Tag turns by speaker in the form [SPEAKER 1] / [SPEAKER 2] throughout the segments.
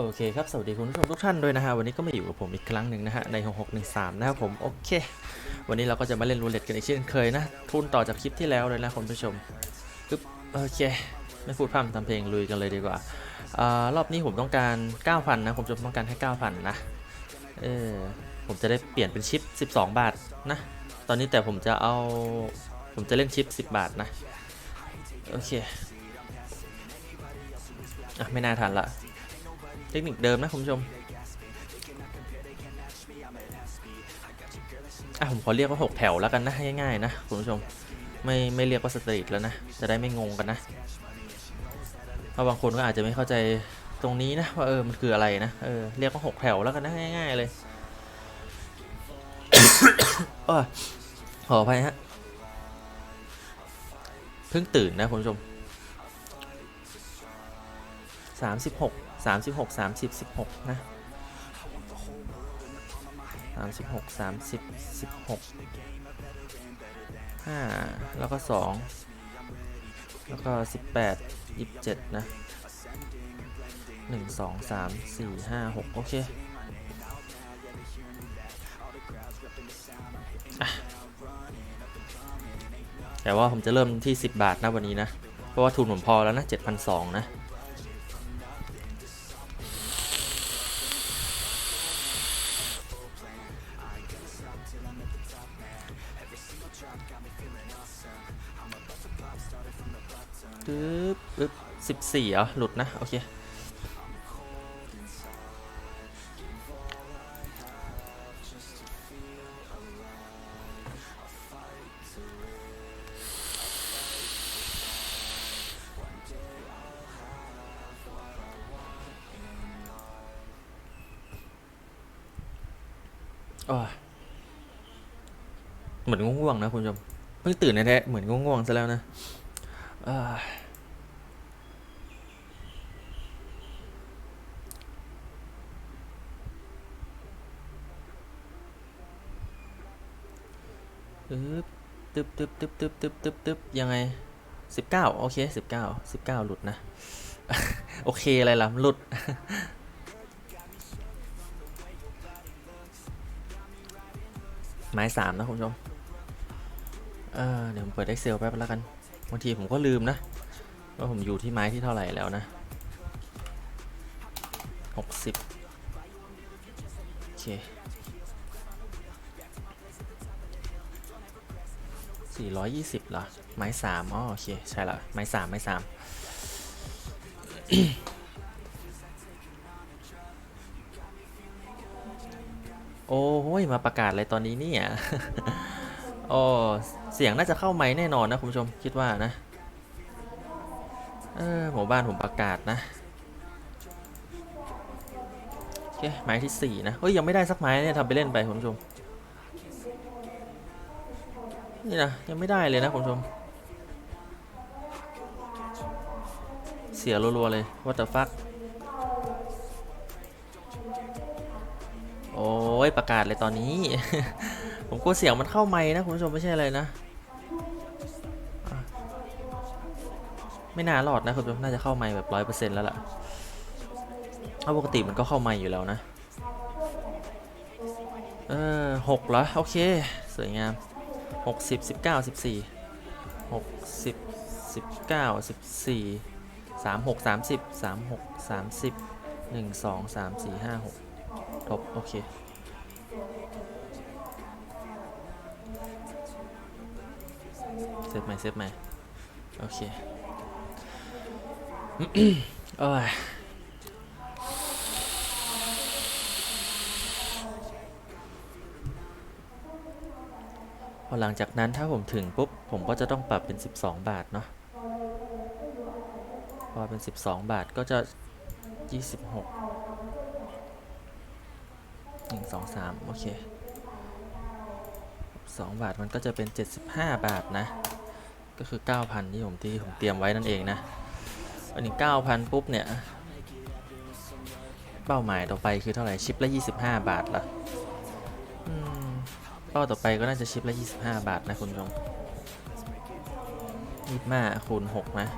[SPEAKER 1] โอเคครับ สวัสดีคุณผู้ชมทุกท่านด้วยนะฮะ วันนี้ก็มาอยู่กับผมอีกครั้งหนึ่งนะฮะ ใน 6613 นะครับผม โอเค วันนี้เราก็จะมาเล่นรูเล็ตกันอีกเช่นเคยนะ ทุนต่อจากคลิปที่แล้วเลยนะคุณผู้ชมปึ๊บโอเค ไม่พูดพร่ำทำเพลงลุยกันเลยดีกว่าอารอบนี้ผมต้องการ 9,000 นะ ผมจะต้องการแค่ 9,000 นะ เออ ผมจะได้เปลี่ยนเป็นชิป 12 บาทนะ ตอนนี้แต่ผมจะเอา ผมจะเล่นชิป 10 บาทนะ โอเค อะ ไม่น่าทันละ เทคนิคเดิมนะคุณผู้ชมอะผมขอเรียกว่า 6 แถวแล้วกันนะง่ายๆนะคุณผู้ชมไม่ไม่เรียกว่าสตรีทแล้วนะ จะได้ไม่งงกันนะเพราะบางคนก็อาจจะไม่เข้าใจตรงนี้นะว่าเออมันคืออะไรนะเออเรียกว่า 6 แถวแล้วกันนะง่ายๆเลยเออขออภัยฮะเพิ่งตื่นนะคุณผู้ชม 36 36 30 16 นะ 36 30 16 5 แล้วก็ 2 แล้วก็ 18 27 นะ 1 2 3 4 5 6 โอเคแต่ว่าผมจะเริ่มที่ 10 บาทนะวันนี้นะ เพราะว่าทุนผมพอแล้วนะ7,200นะ ปึ๊บปึ๊บสิบสี่เหรอ หลุดนะ โอเคอ้ยเหมือนง่วงๆนะคุณผู้ชม เพิ่งตื่นแท้ๆเหมือนง่วงๆซะแล้วนะอ่าึบตึบตึบตึบตึบตึบตึบตึบยังไงสิบเก้าโอเคสิบเก้าสิบเก้าหลุดนะ โอเค อะไรล่ะ หลุดไม้สามนะ คุณผู้ชม เออเดี๋ยวผมเปิด Excel แป๊บแล้วกันบางทีผมก็ลืมนะ ว่าผมอยู่ที่ไม้ที่เท่าไหร่แล้วนะหกสิบโอเค สี่ร้อยยี่สิบเหรอ ไม้สามอ๋อโอเค ใช่ละไม้สามไม้สามโอ้ย มาประกาศอะไรตอนนี้เนี่ยโอ้เสียงน่าจะเข้าไม้แน่นอนนะ คุณผู้ชมคิดว่านะ เออหมู่บ้านผมประกาศนะโอเคไม้ที่สี่นะ เฮ้ย ยังไม่ได้สักไม้เนี่ยทำไปเล่นไปคุณผู้ชม นี่นะยังไม่ได้เลยนะคุณผู้ชม เสียรัวๆเลย what the fuck โอ้ยประกาศเลยตอนนี้ ผมกลัวเสียงมันเข้าไม้นะคุณผู้ชมไม่ใช่อะไรนะอะไม่น่ารอดนะคุณผู้ชมน่าจะเข้าไม้แบบร้อยเปอร์เซ็นต์แล้วล่ะเพราะปกติมันก็เข้าไม้อยู่แล้วนะ เออหกเหรอ โอเค สวยงาม หกสิบสิบเก้าสิบสี่หกสิบสิบเก้าสิบสี่สามหกสามสิบสามหกสามสิบหนึ่งสองสามสี่ห้าหกทบ โอเคเซฟใหม่เซฟใหม่ โอเค โอ้ย พอหลังจากนั้นถ้าผมถึงปุ๊บ ผมก็จะต้องปรับเป็น 12 บาทเนาะพอเป็น 12 บาทก็จะ 26 1 2 3 โอเค 2 บาทมันก็จะเป็น 75 บาทนะ ก็คือ 9,000 ที่ผมที่ผมเตรียมไว้นั่นเองนะอันนี้ 9,000 ปุ๊บเนี่ย เป้าหมายต่อไปคือเท่าไหร่ ชิปละ 25 บาทละ เป้าต่อไปก็น่าจะชิปละ 25 บาทนะคุณผู้ชม25คูณ6นะ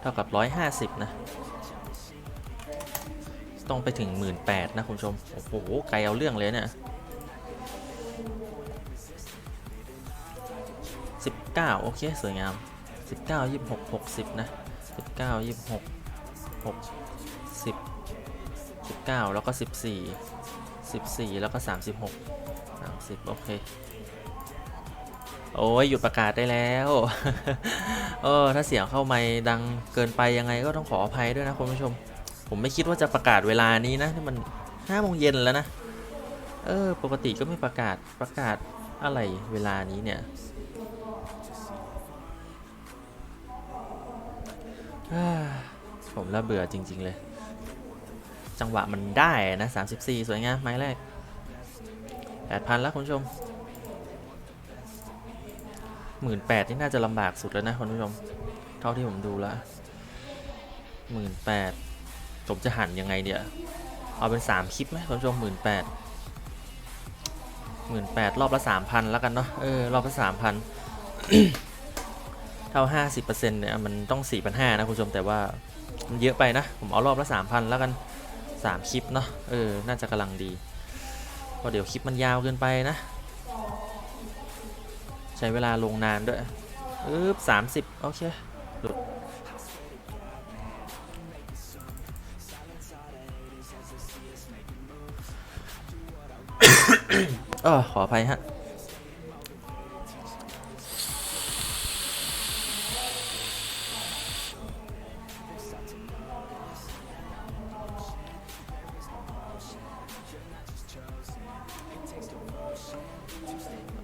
[SPEAKER 1] เท่ากับ 150 นะ ต้องไปถึงหมื่นแปดนะคุณผู้ชม โอ้โห ไกลเอาเรื่องเลยเนี่ยสิบเก้าโอเค สวยงามสิบเก้ายี่สิบหกหกสิบนะสิบเก้ายี่สิบหกหกสิบสิบเก้าแล้วก็สิบสี่สิบสี่แล้วก็สาม สามสิบโอเค โอ้ยหยุดประกาศได้แล้วเออถ้าเสียงเข้าไม่ดังเกินไปยังไงก็ต้องขออภัยด้วยนะคุณผู้ชม ผมไม่คิดว่าจะประกาศเวลานี้นะที่มันห้าโมงเย็นแล้วนะ เออ ปกติก็ไม่ประกาศประกาศอะไรเวลานี้เนี่ยอ่าผมละเบื่อจริง ๆ เลย จังหวะมันได้นะ 34 สวยงามไม้แรก 8,000แล้วคุณผู้ชมหมื่นแปดนี่น่าจะลำบากสุดแล้วนะคุณผู้ชม เท่าที่ผมดูแล้วหมื่นแปดผมจะหันยังไงเดี๋ยวเอาเป็นสามคลิปไหมคุณผู้ชมหมื่นแปดหมื่นแปดรอบละสามพันแล้วกันเนาะเออรอบละสามพันเท่าห้าสิบเปอร์เซ็นต์เนี่ยมันต้องสี่พันห้านะคุณผู้ชมแต่ว่ามันเยอะไปนะ ผมเอารอบละสามพันแล้วกันสามคลิปเนาะเออน่าจะกำลังดี เพราะเดี๋ยวคลิปมันยาวเกินไปนะ ใช้เวลาลงนานด้วยอึ๊บสามสิบโอเค หลุด เออขออภัยฮะ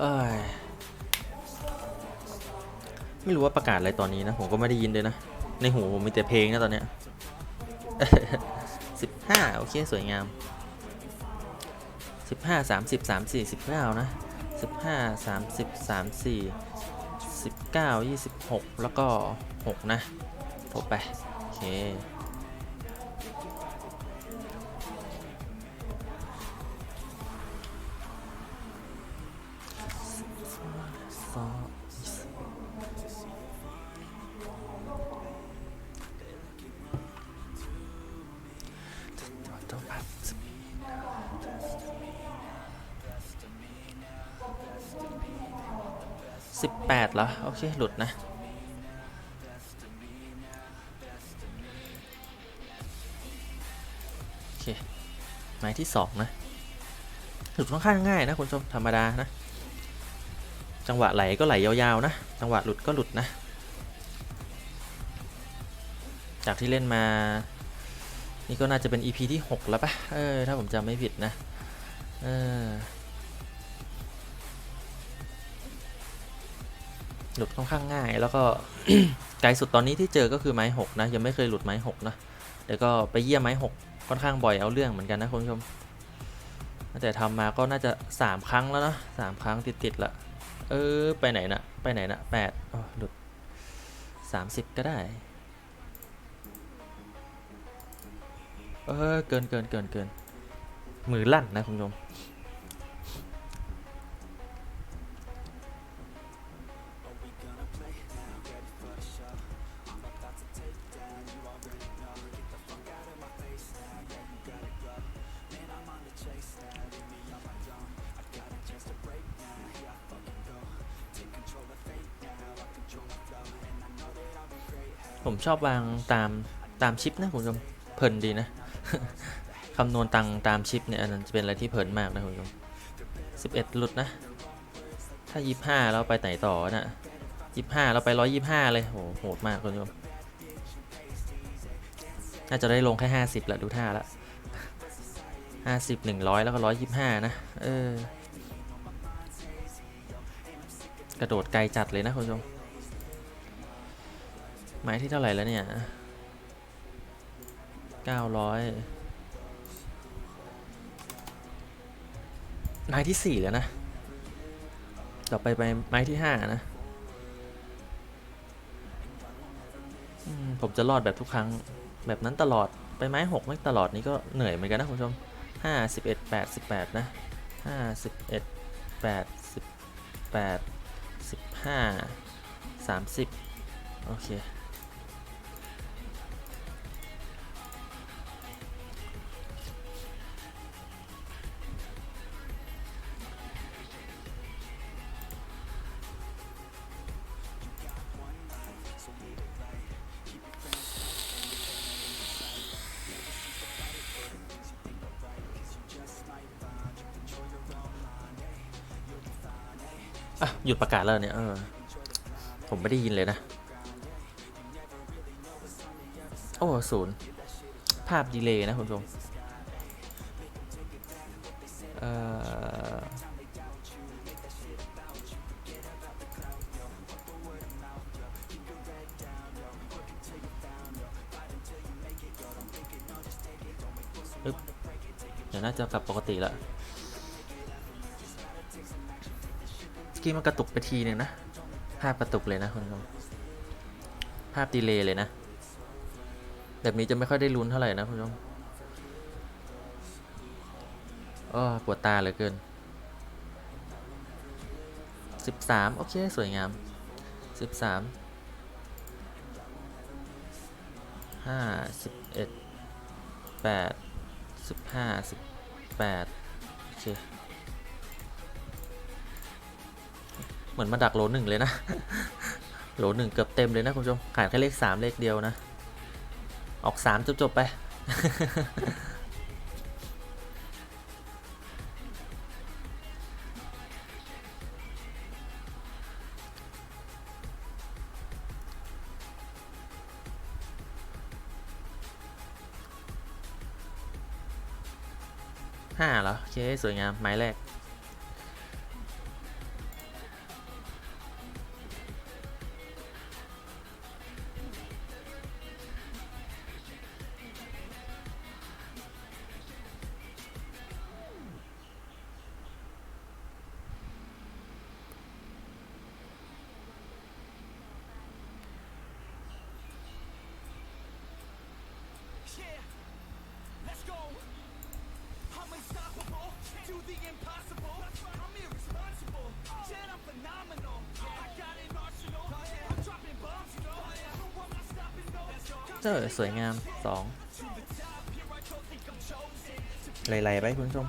[SPEAKER 1] เอ้ยไม่รู้ว่าประกาศอะไรตอนนี้นะ ผมก็ไม่ได้ยินเลยนะ ในหูผมมีแต่เพลงนะตอนเนี้ยสิบห้าโอเค สวยงามสิบห้าสามสิบสามสี่สิบเก้านะสิบห้าสามสิบสามสี่สิบเก้ายี่สิบหกแล้วก็หกนะโทรไป โอเค 18แล้วโอเค หลุดนะ โอเค หมายที่ 2 นะ หลุดค่อนข้างง่ายนะคุณชมธรรมดานะ จังหวะไหลก็ไหลยาวๆนะ จังหวะหลุดก็หลุดนะ จากที่เล่นมา นี่ก็น่าจะเป็น EP ที่ 6 แล้วปะเออ ถ้าผมจำไม่ผิดนะ เออ หลุดค่อนข้างง่ายแล้วก็ไกลสุดตอนนี้ที่เจอก็คือไม้6นะ ยังไม่เคยหลุดไม้6นะเดี๋ยวก็ไปเยี่ยมไม้6ค่อนข้างบ่อยเอาเรื่องเหมือนกันนะคุณผู้ชมแต่ทำมาก็น่าจะ 3 ครั้งแล้วนะสามครั้งติดๆละเออ ไปไหนนะไปไหนนะแปดหลุดสามสิบก็ได้ เออ เกินเกินเกินเกินมือลั่นนะคุณผู้ชม ผมชอบวางตามตามชิปนะคุณผู้ชมเพลินดีนะคำนวณตังตามชิปเนี่ยอันนั้นจะเป็นอะไรที่เพลินมากนะคุณผู้ชมสิบเอ็ดหลุดนะ ถ้ายี่ห้าแล้วไปไหนต่อนะยี่ห้าแล้วไปร้อยยี่ห้าเลยโหโหดมากคุณผู้ชมน่าจะได้ลงแค่ห้าสิบแหละดูท่าละห้าสิบหนึ่งร้อยแล้วก็ร้อยยี่ห้านะ เออกระโดดไกลจัดเลยนะคุณผู้ชม ไม้ที่เท่าไหร่แล้วเนี่ยเก้าร้อยไม้ที่สี่แล้วนะ ต่อไปไปไม้ที่ห้านะผมจะรอดแบบทุกครั้งแบบนั้นตลอดไปไม้หกไม่ตลอดนี่ก็เหนื่อยเหมือนกันนะคุณผู้ชมห้าสิบเอ็ดแปดสิบแปดนะห้าสิบเอ็ดแปดสิบแปดสิบห้าสามสิบโอเค อะหยุดประกาศแล้วเนี่ยเออผมไม่ได้ยินเลยนะ โอ้ศูนย์ภาพดีเลย์นะคุณผู้ชมเอ่อเดี๋ยวน่าจะกลับปกติแล้ว กี้มันกระตุกไปทีหนึ่งนะ ภาพกระตุกเลยนะคุณผู้ชมภาพดีเลย์เลยนะ แบบนี้จะไม่ค่อยได้ลุ้นเท่าไหร่นะคุณผู้ชมอ้อปวดตาเหลือเกิน 13 โอเค สวยงาม 13 5 11 8 15 18 โอเค มือนมาดักโหลหนึ่งเลยนะ โหลหนึ่งเกือบเต็มเลยนะคุณผู้ชมขาดแค่เลขสามเลขเดียวนะ ออกสามจบจบๆไปห้าเหรอโอเค สวยงาม ไม้แรก เจอสวยงามสองไหลๆไปคุณผู้ชม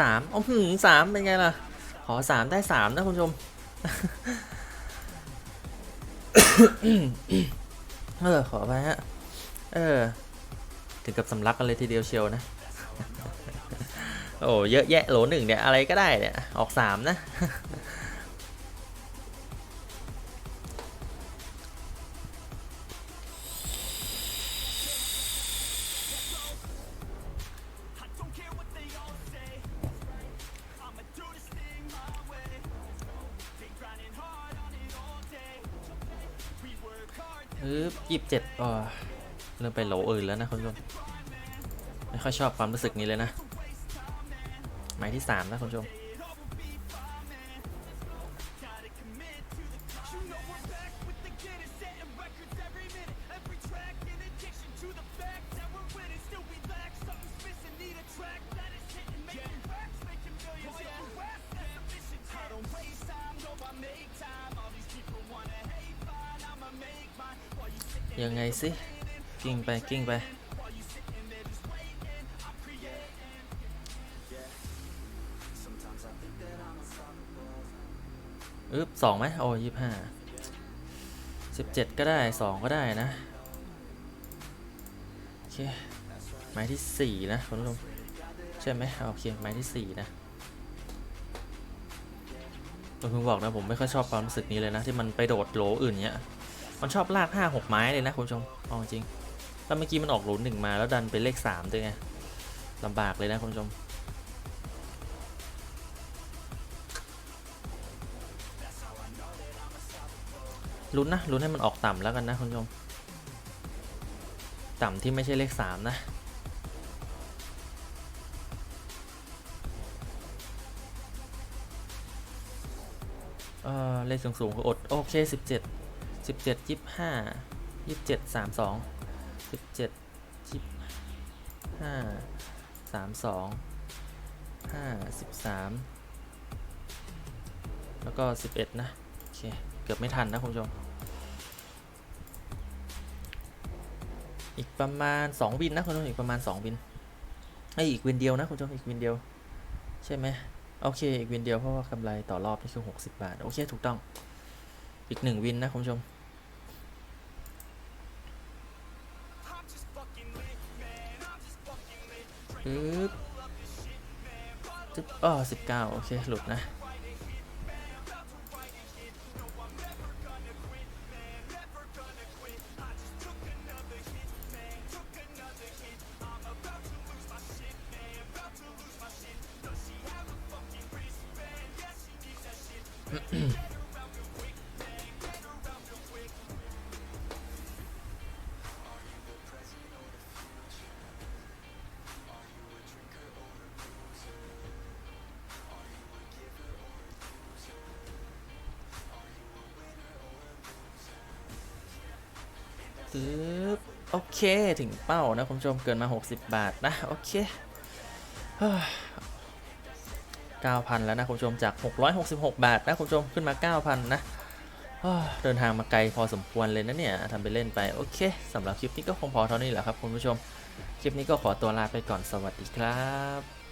[SPEAKER 1] สามโอ้โหสามเป็นไงล่ะ ขอสามได้สามนะคุณผู้ชมเออขอไปฮะ เออ ถึงกับสำลักกันเลยทีเดียวเชียวนะ โอ้เยอะแยะโหลหนึ่งเนี่ย อะไรก็ได้เนี่ย ออกสามนะึบยี่สิบเจ็ดอ๋อเริ่มไปโหลอื่นแล้วนะคุณผู้ชมไม่ค่อยชอบความรู้สึกนี้เลยนะ หมายที่สามนะคุณผู้ชม ยังไงสิ กิ้งไป กิ้งไป อึ๊บสองไหมโอ้ยี่ห้าสิบเจ็ดก็ได้สองก็ได้นะ โอเค ไม้ที่สี่นะคุณผู้ชมใช่ไหมโอเค ไม้ที่สี่นะผมเพิ่งบอกนะ ผมไม่ค่อยชอบความรู้สึกนี้เลยนะ ที่มันไปโดดโหลอื่นเนี้ย มันชอบลากห้าหกไม้เลยนะคุณผู้ชมเอาจริงถ้าเมื่อกี้มันออกหลหนึ่งมาแล้วดันเป็นเลขสามด้วยไงลำบากเลยนะคุณผู้ชมลุ้นนะลุ้นให้มันออกต่ำแล้วกันนะคุณผู้ชมต่ำที่ไม่ใช่เลขสามนะเออเลขสูงสูงๆคืออด โอเคสิบเจ็ด สิบเจ็ดยี่ห้ายี่เจ็ดสามสองสิบเจ็ดยี่ห้าสามสองห้าสิบสามแล้วก็สิบเอ็ดนะเกือบไม่ทันนะคุณผู้ชม อีกประมาณ2วินนะคุณผู้ชมอีกประมาณ2วินไออีกวินเดียวนะคุณผู้ชมอีกวินเดียว ใช่ไหมโอเค อีกวินเดียวเพราะว่ากำไรต่อรอบนี่คือ 60 บาท โอเค ถูกต้อง อีกหนึ่งวินนะคุณผู้ชม ปึ๊บจึ๊บอ๋อสิบเก้าโอเค หลุดนะึ๊บโอเคถึงเป้านะคุณผู้ชมเกินมา 60 บาทนะ โอเค9,000 แล้วนะคุณผู้ชมจาก 666 บาทนะคุณผู้ชมขึ้นมา 9,000 นะเดินทางมาไกลพอสมควรเลยนะเนี่ยทำไปเล่นไป โอเคสำหรับคลิปนี้ก็คงพอเท่านี้แหละครับคุณผู้ชม คลิปนี้ก็ขอตัวลาไปก่อนสวัสดีครับ